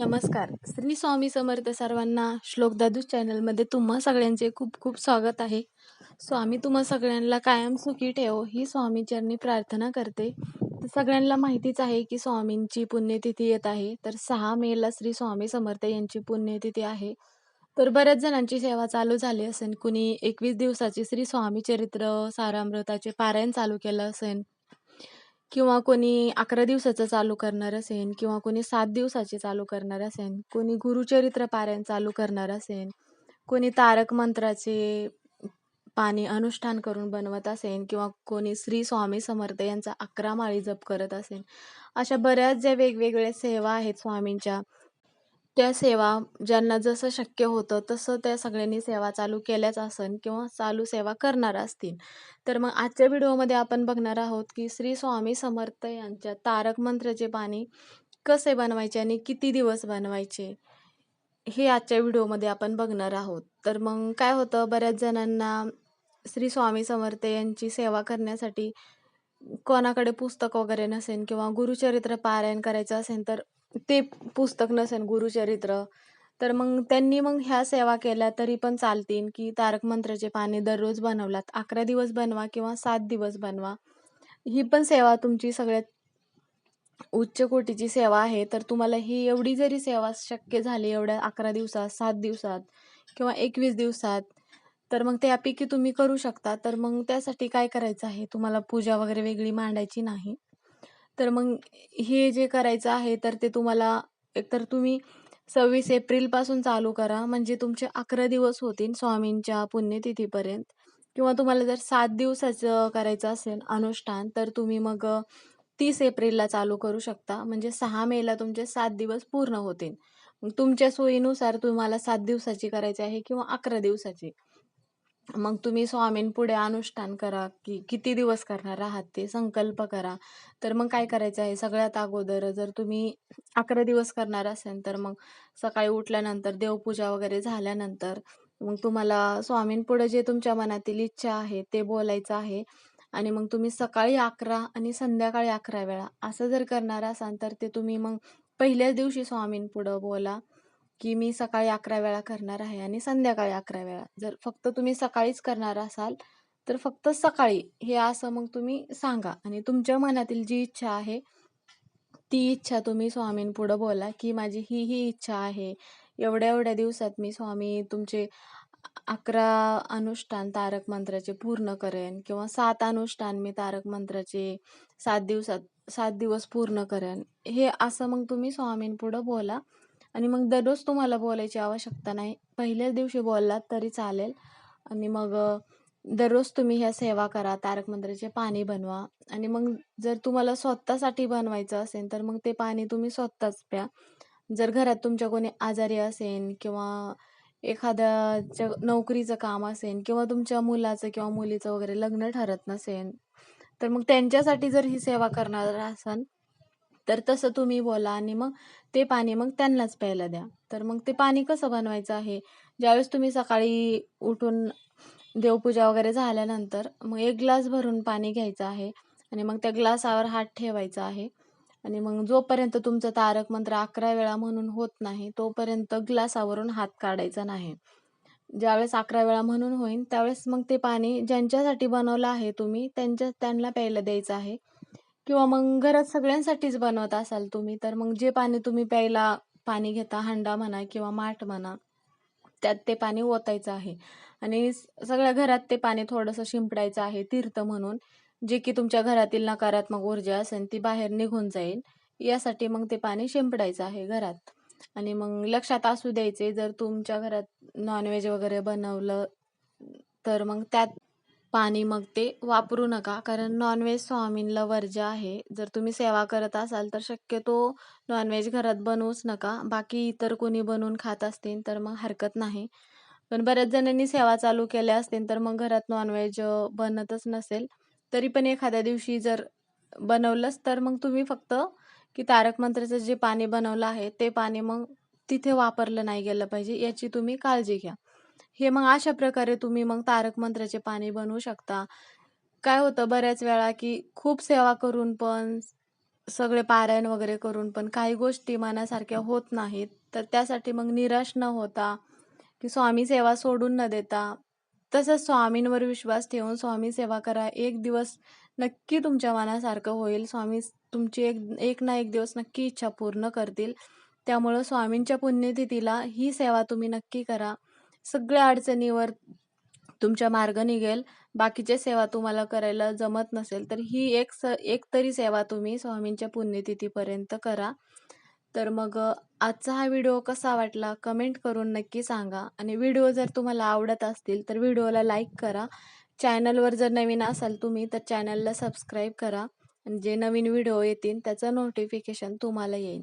नमस्कार. श्री स्वामी समर्थ सर्वांना. श्लोक दादू चॅनलमध्ये तुम्हा सगळ्यांचे खूप खूप स्वागत आहे. स्वामी तुम्हा सगळ्यांना कायम सुखी ठेव ही स्वामीचरणी प्रार्थना करते. तर सगळ्यांना माहितीच आहे की स्वामींची पुण्यतिथी येत आहे. तर सहा मेला श्री स्वामी समर्थ यांची पुण्यतिथी आहे. तर बऱ्याच जणांची सेवा चालू झाली असेल. कुणी 21 दिवसाची श्री स्वामी चरित्र सारामृताचे पारायण चालू केलं असेल. किंवा कोणी 11 दिवसाचं चालू करणार असेल किंवा कोणी 7 दिवसाचे चालू करणार असेल, कोणी गुरुचरित्र पारायण चालू करणार असेल, कोणी तारक मंत्राचे पाणी अनुष्ठान करून बनवत असेल किंवा कोणी श्री स्वामी समर्थ यांचा 11 माळी जप करत असेल. अशा बऱ्याच ज्या वेगवेगळ्या सेवा आहेत स्वामींच्या, त्या सेवा ज्यांना जसं शक्य होतं तसं त्या सगळ्यांनी सेवा चालू केल्याच असन किंवा चालू सेवा करणार असतील. तर मग आजच्या व्हिडिओमध्ये आपण बघणार आहोत की श्री स्वामी समर्थ यांच्या तारक मंत्राचे पाणी कसे बनवायचे आणि किती दिवस बनवायचे, हे आजच्या व्हिडिओमध्ये आपण बघणार आहोत. तर मग काय होतं बऱ्याच जणांना श्री स्वामी समर्थ यांची सेवा करण्यासाठी कोणाकडे पुस्तक वगैरे नसेल किंवा गुरुचरित्र पारायण करायचं असेल तर ते पुस्तक नसेल गुरुचरित्र, तर मग त्यांनी मग ह्या सेवा केल्या तरी पण चालतील की तारक मंत्राचे पाने दररोज बनवलात. 11 दिवस बनवा किंवा सात दिवस बनवा. ही पण सेवा तुमची सगळ्यात उच्च कोटीची सेवा आहे. तर तुम्हाला ही एवढी जरी सेवा शक्य झाली एवढ्या 11 दिवसात, सात दिवसात किंवा 21 दिवसात, तर मग त्यापैकी तुम्ही करू शकता. तर मग त्यासाठी काय करायचं आहे, तुम्हाला पूजा वगैरे वेगळी मांडायची नाही. तर मग हे जे करायचं आहे तर ते तुम्हाला एकतर तुम्ही 26 एप्रिलपासून चालू करा. म्हणजे तुमचे 11 दिवस होतील स्वामींच्या पुण्यतिथीपर्यंत किंवा तुम्हाला जर सात दिवसाचं करायचं असेल अनुष्ठान, तर तुम्ही मग तीस एप्रिलला चालू करू शकता. म्हणजे सहा मेला तुमचे सात दिवस पूर्ण होतील. मग तुमच्या सोयीनुसार तुम्हाला सात दिवसाची करायची आहे किंवा 11 दिवसाची. मग तुम्ही स्वामींपुढे अनुष्ठान करा की किती दिवस करणार आहात ते संकल्प करा. तर मग काय करायचं आहे? सगळ्यात अगोदर जर तुम्ही 11 दिवस करणार असेल, तर मग सकाळी उठल्यानंतर देवपूजा वगैरे झाल्यानंतर मग तुम्हाला स्वामींपुढे जे तुमच्या मनातील इच्छा आहे ते बोलायचं आहे. आणि मग तुम्ही सकाळी 11 आणि संध्याकाळी 11 वेळा असं जर करणार असाल, तर ते तुम्ही मग पहिल्याच दिवशी स्वामींपुढं बोला. की मी सकाळी 11 वेळा करणार आहे आणि संध्याकाळी 11 वेळा. जर फक्त तुम्ही सकाळीच करणार असाल, तर फक्त सकाळी हे असं मग तुम्ही सांगा आणि तुमच्या मनातील जी इच्छा आहे, ती इच्छा तुम्ही स्वामींपुढं बोला की माझी ही, ही इच्छा आहे. एवढ्या-एवढ्या दिवसात मी स्वामी तुमचे 11 अनुष्ठान तारक मंत्राचे पूर्ण करेन किंवा सात अनुष्ठान मी तारक मंत्राचे सात दिवसात सात दिवस पूर्ण करेन. हे असं मग तुम्ही स्वामींपुढं बोला आणि मग दररोज तुम्हाला बोलायची आवश्यकता नाही. पहिल्याच दिवशी बोललात तरी चालेल आणि मग दररोज तुम्ही ह्या सेवा करा. तारक मंत्राचे पाणी बनवा आणि मग जर तुम्हाला स्वतःसाठी बनवायचं असेल, तर मग ते पाणी तुम्ही स्वतःच प्या. जर घरात तुमच्या कोणी आजारी असेल किंवा एखाद्याच्या नोकरीचं काम असेल किंवा तुमच्या मुलाचं किंवा मुलीचं वगैरे लग्न ठरत नसेल, तर मग त्यांच्यासाठी जर ही सेवा करणार असाल, तर तसं तुम्ही बोला आणि मग ते पाणी मग त्यांनाच प्यायला द्या. तर मग ते पाणी कसं बनवायचं आहे, ज्यावेळेस तुम्ही सकाळी उठून देवपूजा वगैरे झाल्यानंतर मग एक ग्लास भरून पाणी घ्यायचं आहे आणि मग त्या ग्लासावर हात ठेवायचा आहे आणि मग जोपर्यंत तुमचं तारक मंत्र 11 वेळा म्हणून होत नाही, तोपर्यंत ग्लासावरून हात काढायचा नाही. ज्यावेळेस 11 वेळा म्हणून होईल, त्यावेळेस मग ते पाणी ज्यांच्यासाठी बनवलं आहे तुम्ही त्यांच्या त्यांना प्यायला द्यायचं आहे किंवा मग घरात सगळ्यांसाठीच बनवत असाल तुम्ही, तर मग जे पाणी तुम्ही प्यायला पाणी घेता, हंडा म्हणा किंवा माठ म्हणा, त्यात ते पाणी ओतायचं आहे आणि सगळ्या घरात ते पाणी थोडंसं शिंपडायचं आहे तीर्थ म्हणून. जे की तुमच्या घरातील नकारात्मक ऊर्जा असेल ती बाहेर निघून जाईल, यासाठी मग ते पाणी शिंपडायचं आहे घरात आणि मग लक्षात असू द्यायचे जर तुमच्या घरात नॉनव्हेज वगैरे बनवलं, तर मग त्यात पाणी मग ते वापरू नका. कारण नॉनव्हेज स्वामींला वर्ज्य आहे. जर तुम्ही सेवा करत असाल, तर शक्यतो नॉनव्हेज घरात बनवूच नका. बाकी इतर कोणी बनवून खात असतील, तर मग हरकत नाही. पण बऱ्याच जणांनी सेवा चालू केल्या असतील, तर मग घरात नॉनव्हेज बनतच नसेल, तरी पण एखाद्या दिवशी जर बनवलंच, तर मग तुम्ही फक्त की तारक मंत्राचं जे पाणी बनवलं आहे, ते पाणी मग तिथे वापरलं नाही गेलं पाहिजे, याची तुम्ही काळजी घ्या. हे मग अशा प्रकारे तुम्ही मग तारक मंत्राचे पाणी बनवू शकता. काय होतं बऱ्याच वेळा की खूप सेवा करून पण सगळे पारायण वगैरे करून पण काही गोष्टी मनासारख्या होत नाहीत. तर त्यासाठी मग निराश न होता की स्वामी सेवा सोडून न देता तसंच स्वामींवर विश्वास ठेवून स्वामी सेवा करा. एक दिवस नक्की तुमच्या मनासारखं होईल. स्वामी तुमची एक एक ना एक दिवस नक्की इच्छा पूर्ण करतील. त्यामुळं स्वामींच्या पुण्यतिथीला ही सेवा तुम्ही नक्की करा. सगळ्या अडचणीवर तुमच्या मार्ग निघेल. बाकीच्या सेवा तुम्हाला करायला जमत नसेल तर ही एक स एक तरी सेवा तुम्ही स्वामींच्या पुण्यतिथीपर्यंत करा. तर मग आजचा हा व्हिडिओ कसा वाटला कमेंट करून नक्की सांगा. आणि व्हिडिओ जर तुम्हाला आवडत असतील तर व्हिडिओला लाईक करा. चॅनलवर जर नवीन असाल तुम्ही तर चॅनलला सबस्क्राईब करा. आणि जे नवीन व्हिडिओ येतील त्याचं नोटिफिकेशन तुम्हाला येईल.